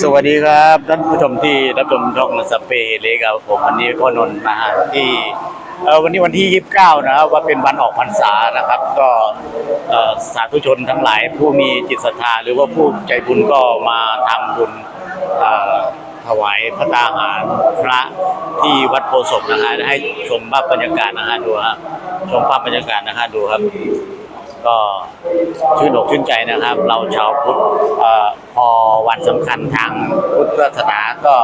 สวัสดีครับท่านผู้ชมที่รับชมช่องสเปรเลยครับผมวันนี้พ่อนนท์นะฮะที่เออวันนี้วันที่ 29 นะครับว่าเป็นวันออกพรรษานะครับ ก็เอ่อสาธุชนทั้งหลายผู้มีจิตศรัทธาหรือว่าผู้ใจบุญก็มาทำบุญเอ่อถวายพระตาหารพระที่วัดโพศพนะฮะให้ชมภาพบรรยากาศนะฮะดูฮะชมภาพบรรยากาศนะฮะดูครับ ก็ชื่นอกชื่นใจนะครับ เราชาวพุทธเวันสำคัญทางพุทธศาสนาก็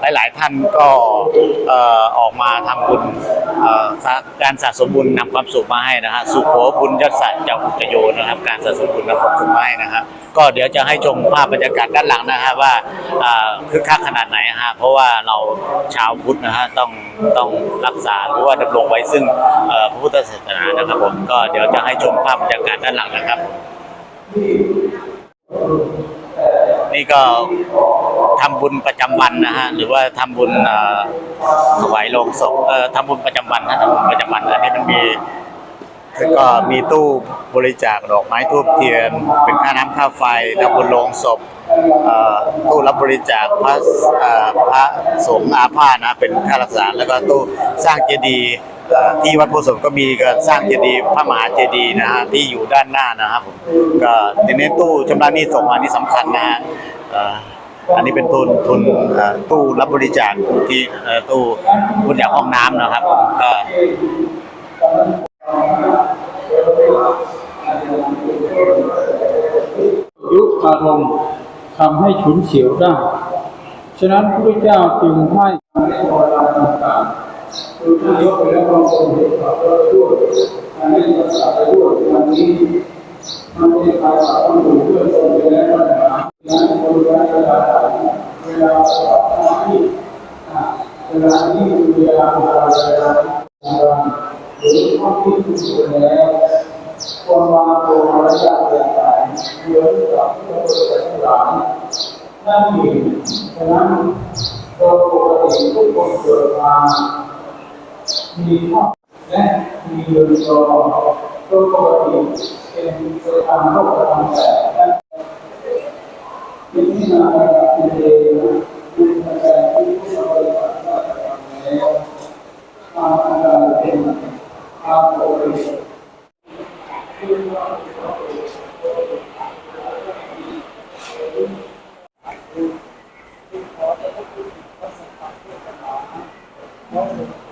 หลาย ๆ ท่านก็เอ่อออกมาทำบุญการสะสมบุญนำความสุขมาให้นะฮะสุโขบุญยศสัจจะอุจโยนะครับ การสะสมบุญนำความสุขมาให้นะครับก็เดี๋ยวจะให้ชมภาพบรรยากาศด้านหลังนะฮะว่าคึกคักขนาดไหนฮะเพราะว่าเราชาวพุทธนะฮะต้องต้องรักษาหรือว่าดำรงไว้ซึ่งพระพุทธศาสนานะครับผมก็เดี๋ยวจะให้ชมภาพบรรยากาศด้านหลังนะครับ นี่ก็ทำบุญประจำวันนะฮะหรือว่าทำบุญถวายโลงศพทำบุญประจำวันนะทำบุญประจำวันอันนี้มันมีแล้วก็มีตู้บริจาคดอกไม้ทูบเทียน เป็นค่าน้ำค่าไฟทำบุญโลงศพตู้รับบริจาคพระพระสงฆ์อาพาธนะเป็นค่ารักษาแล้วก็ตู้สร้างเจดีย์ที่วัดโพธิ์ศพก็มีการสร้างเจดีย์พระมหาเจดีย์นะฮะที่อยู่ด้านหน้านะครับผมก็ในนี้ตู้ชำระหนี้ส่งมานี่สำคัญนะฮะอันนี้เป็นทุนทุนตู้รับบริจาคที่ตู้บริจาคห้องน้ำนะครับก็ยุอารมณ์ทำให้ฉุนเฉียวได้ ฉะนั้นพระพุทธเจ้าจึงให้ในโบราณต่างๆ คือท่านยกไปแล้วบางคนเห็นข่าวก็ด้วยอันนี้ภาษาไปด้วยอันนี้มันเป็นภาษาต้องดูกเพื่อนคนไปแล้วปัญหานั้นคนร้ายเวลาเวลาสอบหน้าที่เวลาที่เวลาเวลาเวลาเวลาหรือข้อที่ถูกส่วนแล้วคนวางตัวระยะเวลาเยอะกับผู้บริสุทธิ์หลายนั่นเองฉะนั้นโดยปกติทุกคนเกิดมา มีท่อและมีเรือจอโดยปกติเป็นสถานโลกประจำแต่แะยิ่งนานเป็นเดนะเป็นแต่ยิ่ผู้บราต้อำแล้วทางการเป็นทางโลกคือาขอได้ก็คือประสบความสำเร็จกันแล้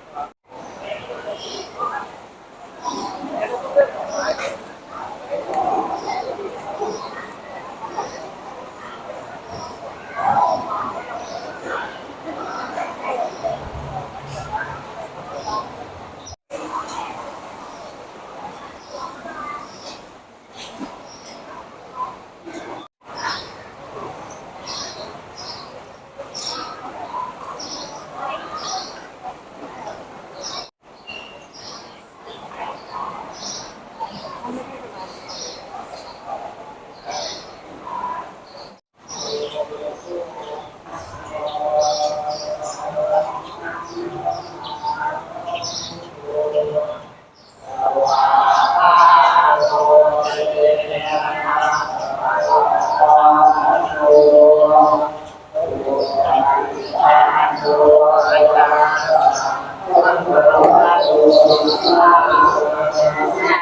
ร้องไห้กันร้องไห้กัน